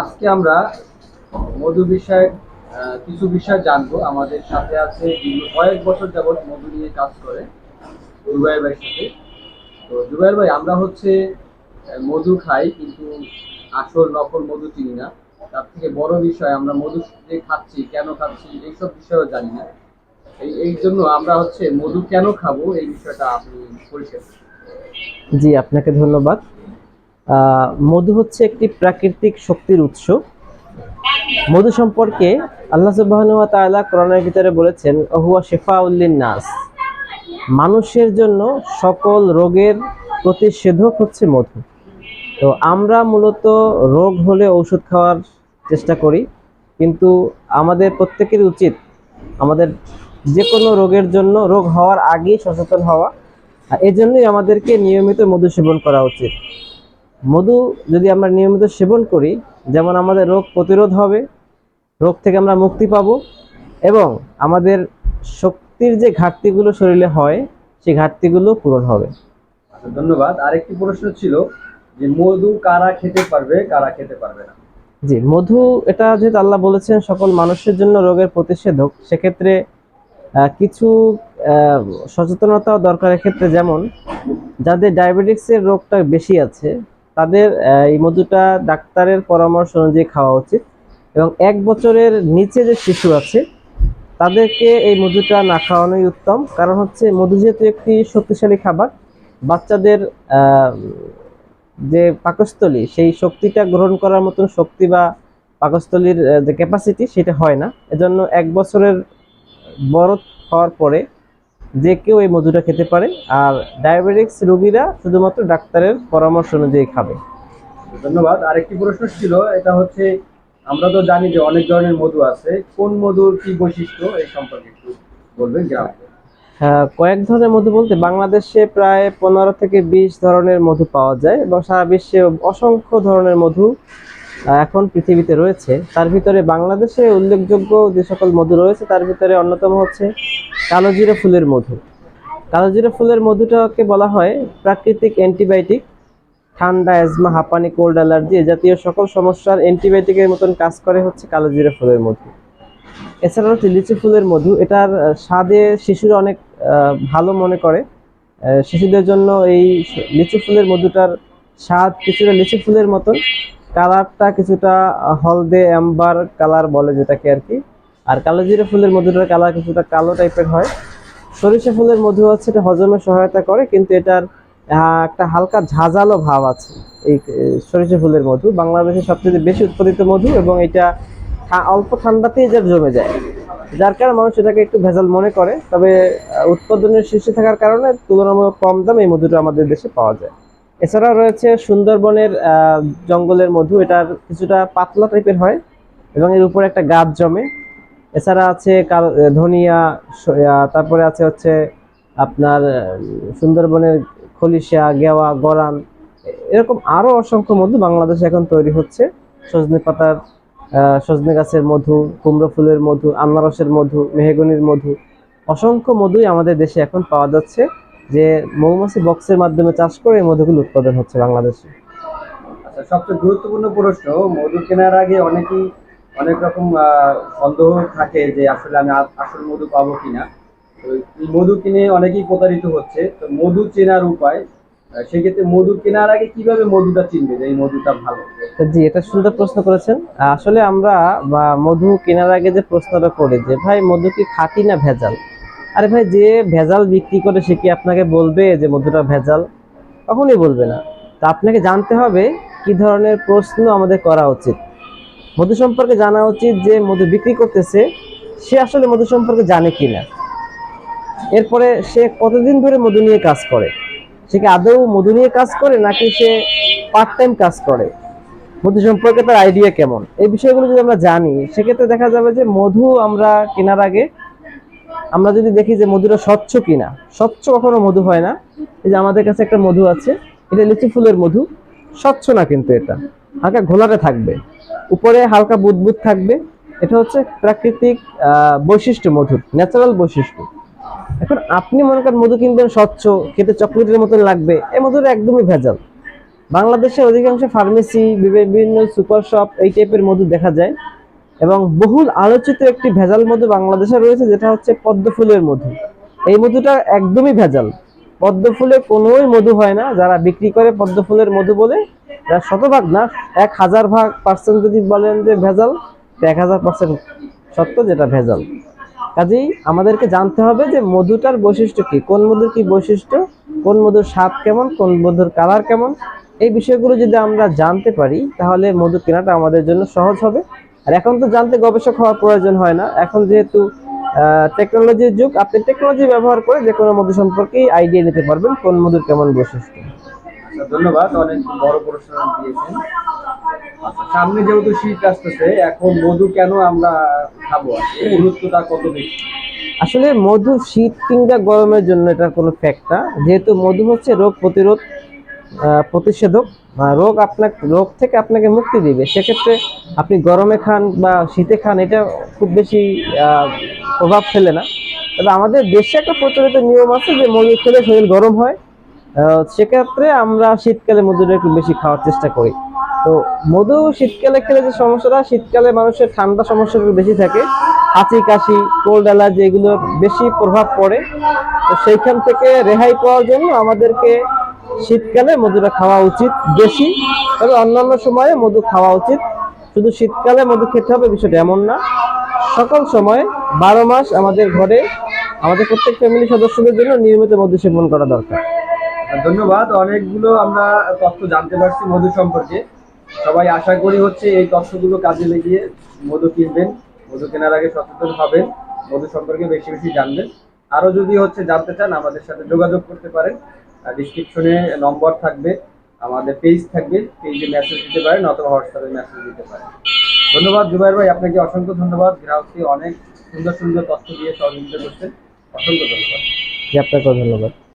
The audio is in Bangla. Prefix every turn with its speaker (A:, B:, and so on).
A: আজকে আমরা, মধু বিষয়ে কিছু বিষয় জানব। আমাদের সাথে আছে কয়েক বছর যাবত মধু নিয়ে কাজ করে জুবাইর ভাইয়ের সাথে। তো জুবাইর ভাই, আমরা হচ্ছে মধু খাই, কিন্তু আসল নকল মধু চিনি না। তার থেকে বড় বিষয়, আমরা মধু যে খাচ্ছি, কেন খাচ্ছি, এইসব বিষয়ও জানি না। এই এই জন্য আমরা হচ্ছে মধু কেন খাব, এই বিষয়টা আপনি পরিষ্কার।
B: জি, আপনাকে ধন্যবাদ। মধু হচ্ছে একটি প্রাকৃতিক শক্তির উৎস। মধু সম্পর্কে আল্লাহ তাআলা কোরআনের ভিতরে বলেছেন ওহুয়া শিফাউল্লিন নাস মানুষের জন্য সকল রোগের প্রতিষেধক হচ্ছে মধু। তো আমরা মূলত রোগ হলে ঔষধ খাওয়ার চেষ্টা করি, কিন্তু আমাদের প্রত্যেকের উচিত আমাদের যে কোনো রোগের জন্য রোগ হওয়ার আগেই সচেতন হওয়া। এজন্যই আমাদেরকে নিয়মিত মধু সেবন করা উচিত। মধু যদি আমরা নিয়মিত সেবন করি যেমন আমাদের রোগ প্রতিরোধ হবে রোগ থেকে আমরা মুক্তি পাব এবং আমাদের শক্তির যে ঘাটতিগুলো শরীরে হয় সেই ঘাটতিগুলো পূরণ হবে।
A: আচ্ছা ধন্যবাদ। আরেকটি প্রশ্ন ছিল যে মধু কারা খেতে পারবে কারা খেতে পারবে না?
B: জি মধু এটা যেহেতু আল্লাহ বলেছেন সকল মানুষের জন্য রোগের প্রতিষেধক সেক্ষেত্রে কিছু আহ, সচেতনতাও দরকার এক্ষেত্রে। যেমন যাদের ডায়াবেটিক্সের রোগটা বেশি আছে তাদের এই মধুটা ডাক্তারের পরামর্শ অনুযায়ী খাওয়া উচিত। এবং এক বছরের নিচে যে শিশু আছে, তাদেরকে এই মধুটা না খাওয়ানোই উত্তম। কারণ হচ্ছে, মধু যেহেতু একটি শক্তিশালী খাবার, বাচ্চাদের যে পাকস্থলী, সেই শক্তিটা গ্রহণ করার মতন শক্তি বা পাকস্থলীর যে ক্যাপাসিটি সেটা হয় না। এজন্য এক বছরের বড় হওয়ার পরে যে কেউ এই মধুটা খেতে পারে আর ডায়াবেটিক্স রোগীরা শুধুমাত্র ডাক্তারের পরামর্শ অনুযায়ী খাবে।
A: ধন্যবাদ। আরেকটি প্রশ্ন ছিল এটা হচ্ছে আমরা তো জানি যে অনেক ধরনের মধু আছে। কোন মধুর কি বৈশিষ্ট্য? এই সম্পর্কে একটু বলবেন
B: হ্যাঁ, কয়েক ধরনের মধু বলতে বাংলাদেশে প্রায় পনেরো থেকে বিশ ধরনের মধু পাওয়া যায় এবং সারা বিশ্বে অসংখ্য ধরনের মধু এখন পৃথিবীতে রয়েছে। তার ভিতরে বাংলাদেশে উল্লেখযোগ্য যে সকল মধু রয়েছে তার ভিতরে অন্যতম হচ্ছে কালোজিরা ফুলের মধু। কালোজিরা ফুলের মধুটাকে বলা হয় প্রাকৃতিক অ্যান্টিবায়োটিক, ঠান্ডা অ্যাজমা হাঁপানি, কোল্ড অ্যালার্জি, এ জাতীয় সকল সমস্যার অ্যান্টিবায়োটিকের মতন কাজ করে হচ্ছে কালোজিরা ফুলের মধু। এছাড়া হচ্ছে লিচু ফুলের মধু, এটার স্বাদে শিশুরা অনেক ভালো মনে করে। শিশুদের জন্য এই লিচু ফুলের মধুটার স্বাদ কিছুটা লিচু ফুলের মতন। কালারটা কিছুটা হলদে অ্যাম্বার কালার বলে যেটাকে আর কি। আর কালো জিরা ফুলের মধুটার কালার কিছুটা কালো টাইপের হয়। সরিষা ফুলের মধু আছে, এটা হজমে সহায়তা করে, কিন্তু এটার একটা হালকা ঝাঁঝালো ভাব আছে এই সরিষা ফুলের মধু। বাংলাদেশের সবচেয়ে বেশি উৎপাদিত মধু এবং এটা অল্প ঠান্ডাতেই যা জমে যায়। যার কারণে মানুষ এটাকে একটু ভেজাল মনে করে, তবে উৎপাদনের শীর্ষে থাকার কারণে তুলনামূলক কম দামে এই মধুটা আমাদের দেশে পাওয়া যায়। এছাড়াও রয়েছে সুন্দরবনের জঙ্গলের মধু, এটার কিছুটা পাতলা টাইপের হয় এবং এর উপরে একটা গাছ জমে। এছাড়া আছে ধনিয়া তারপরে আছে হচ্ছে আপনার সুন্দরবনের খলিশা, গেওয়া, গরান এরকম আরও অসংখ্য মধু বাংলাদেশে এখন তৈরি হচ্ছে। সজনে পাতার সজনে গাছের মধু, কুমড়ো ফুলের মধু, আনারসের মধু, মেহগনির মধু, অসংখ্য মধুই আমাদের দেশে এখন পাওয়া যাচ্ছে যে মৌমাছি বক্সের মাধ্যমে চাষ করে এই মধুগুলো উৎপাদন হচ্ছে বাংলাদেশে।
A: আচ্ছা সবচেয়ে গুরুত্বপূর্ণ প্রশ্ন, মধু কেনার আগে অনেকেই অনেক রকম সন্দেহ থাকে যে আসলে আমি আসল মধু পাবো কিনা। তো মধু কিনে অনেকেই প্রতারিত হচ্ছে। তো মধু চেনার উপায় সেক্ষেত্রে মধু কেনার আগে কীভাবে মধুটা চিনবে যে এই মধুটা ভালো?
B: জি, এটা সুন্দর প্রশ্ন করেছেন। আসলে আমরা, বা মধু কেনার আগে যে প্রশ্নটা করি যে, ভাই, মধু কি খাঁটি না ভেজাল? আরে ভাই, যে ভেজাল বিক্রি করে সে কি আপনাকে বলবে যে মধুটা ভেজাল? কখনোই বলবে না। তো আপনাকে জানতে হবে কি ধরনের প্রশ্ন আমাদের করা উচিত। মধু সম্পর্কে জানা উচিত যে মধু বিক্রি করতেছে, সে আসলে মধু সম্পর্কে জানে কিনা। এরপরে সে কতদিন ধরে মধু নিয়ে কাজ করে? সে কি আদৌ মধু নিয়ে কাজ করে নাকি সে পার্ট টাইম কাজ করে? মধু সম্পর্কে তার আইডিয়া কেমন? এই বিষয়গুলো যদি আমরা জানি, সেক্ষেত্রে দেখা যাবে যে মধু আমরা কেনার আগে আমরা যদি দেখি যে মধুটা স্বচ্ছ কিনা, স্বচ্ছ কখনো মধু হয় না। এই যে আমাদের কাছে একটা মধু আছে, এটা লিচু ফুলের মধু। স্বচ্ছ না কিন্তু এটা। হালকা ঘোলাটে থাকবে। উপরে হালকা বুদবুদ থাকবে। এটা হচ্ছে প্রাকৃতিক বৈশিষ্ট্য মধুর ন্যাচারাল বৈশিষ্ট্য। এখন আপনি মনে করেন মধু কিনবেন স্বচ্ছ, খেতে চকলেটের মতন লাগবে, এই মধুর একদমই ভেজাল। বাংলাদেশে অধিকাংশ ফার্মেসি বিভিন্ন সুপার শপ এই টাইপের মধু দেখা যায়। এবং বহুল আলোচিত একটি ভেজাল মধু বাংলাদেশে রয়েছে, যেটা হচ্ছে পদ্ম ফুলের মধু। এই মধুটা একদমই ভেজাল। পদ্ম ফুলে কোনোই মধু হয় না, যারা বিক্রি করে পদ্ম ফুলের মধু বলে শতভাগ না, এক হাজার ভাগ পার্সেন্ট যদি বলেন যে ভেজাল এক হাজার পার্সেন্ট সত্য যেটা ভেজাল। কাজেই আমাদেরকে জানতে হবে যে মধুটার বৈশিষ্ট্য কি, কোন মধুর কি বৈশিষ্ট্য, কোন মধুর স্বাদ কেমন, কোন মধুর কালার কেমন। এই বিষয়গুলো যদি আমরা জানতে পারি, তাহলে মধু কেনাটা আমাদের জন্য সহজ হবে। আর এখন তো জানতে গবেষক হওয়ার প্রয়োজন হয় না। এখন যেহেতু টেকনোলজির যুগ, আপনি টেকনোলজি ব্যবহার করে যে কোনো মধু সম্পর্কেই আইডিয়া নিতে পারবেন কোন মধুর কেমন বৈশিষ্ট্য।
A: ধন্যবাদ অনেক বড় প্রশ্ন দিয়েছেন। আচ্ছা, সামনে যেহেতু শীত আসতেছে এখন মধু কেন আমরা খাব? গুরুত্বটা কত বেশি?
B: আসলে মধু শীত কিংবা গরমের জন্য এটা কোনো ফ্যাক্ট না যেহেতু মধু হচ্ছে রোগ প্রতিরোধ প্রতিষেধক রোগ আপনার রোগ থেকে আপনাকে মুক্তি দিবে। সেক্ষেত্রে আপনি গরমে খান বা শীতে খান এটা খুব বেশি প্রভাব ফেলে না। তবে আমাদের দেশে একটা প্রচলিত নিয়ম আছে যে মধু খেলে শরীর গরম হয়। সেক্ষেত্রে আমরা শীতকালে মধুটা একটু বেশি খাওয়ার চেষ্টা করি। তো মধু শীতকালে খেলে যে সমস্যাটা, শীতকালে মানুষের ঠান্ডা সমস্যাটা একটু বেশি থাকে। হাঁচি, কাশি, কোল্ড অ্যালার্জি এগুলোর বেশি প্রভাব পড়ে। তো সেইখান থেকে রেহাই পাওয়ার জন্য আমাদেরকে শীতকালে মধুটা খাওয়া উচিত বেশি। তবে অন্যান্য সময়ে মধু খাওয়া উচিত। শুধু শীতকালে মধু খেতে হবে বিষয়টা এমন না। সকল সময় বারো মাস আমাদের ঘরে আমাদের প্রত্যেক ফ্যামিলি সদস্যদের জন্য নিয়মিত মধু সেবন করা দরকার।
A: ধন্যবাদ, অনেকগুলো আমরা তথ্য জানতে পারছি মধু সম্পর্কে। সবাই আশা করি হচ্ছে এই তথ্যগুলো কাজে লাগিয়ে মধু কিনবেন, মধু কেনার আগে সচেতন হবেন, মধু সম্পর্কে বেশি বেশি জানবেন। আরও যদি হচ্ছে জানতে চান, আমাদের সাথে যোগাযোগ করতে পারেন। ডিসক্রিপশনে নম্বর থাকবে, আমাদের পেজ থাকবে পেজে মেসেজ দিতে পারেন অথবা হোয়াটসঅ্যাপে মেসেজ দিতে পারেন। ধন্যবাদ, জুবাইর ভাই, আপনাকে অসংখ্য ধন্যবাদ। গ্রাহককে অনেক সুন্দর সুন্দর তথ্য দিয়ে সহযোগিতা করছেন। অসংখ্য ধন্যবাদ।
B: আপনাকেও ধন্যবাদ।